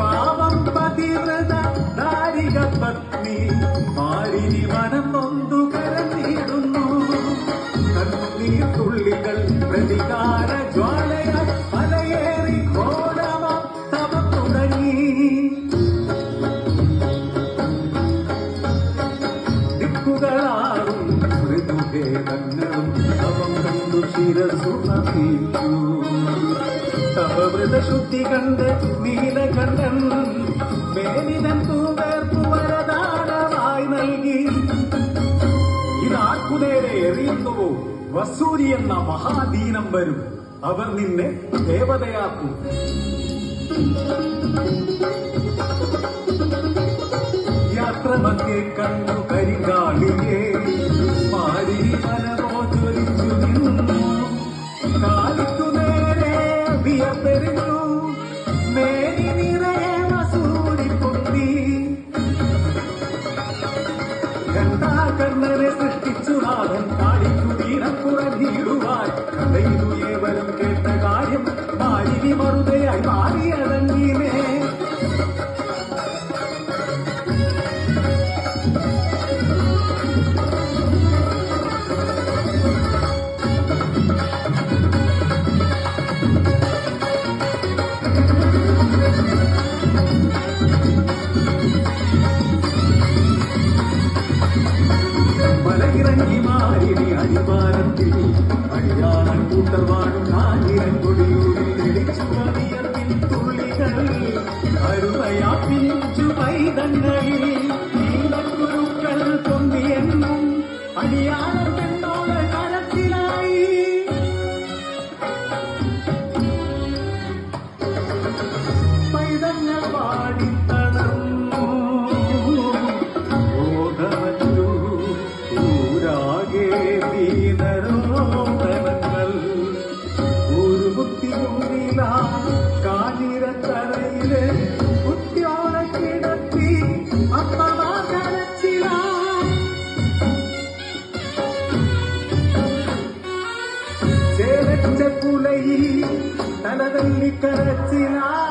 പാവം പതിവ്രത ദാരിക പത്നി മാലിനി മനം നൊന്തു കരഞ്ഞിടുന്നു കണ്ണുനീർ തുള്ളികൾ പ്രതികാര ജ്വാലയ മലയേറി ഘോരമ തപം തുടങ്ങി ദിക്കുകളാറും മൃദുഭേദങ്ങളും തപം കണ്ടു ശിരസു നമിച്ചു തപവൃത ശുദ്ധി കണ്ട് നീലകണ്ഠൻ മേലിതൻ തൂവേർപ്പു വരദാനമായി നൽകി. ഇതാർക്കുനേരെ എറിയുന്നുവോ? വസൂരി എന്ന മഹാദീനം വരും. അവർ നിന്നെ ദേവതയാക്കും. യാത്ര മധ്യേ കണ്ടു കരികാളിയെ വിയർത്തെറിഞ്ഞു മേനി നിറയെ വസൂരി പൊട്ടി കർണനെ സൃഷ്ടിച്ചു നാഥൻ. കാളിക്കു തീരം மலையிறங்கி மாறி அடிவாரத்தில் அடியான கூட்டல் வாழும் நான் இறங்கும் தனதள்ளி கரத்தினார்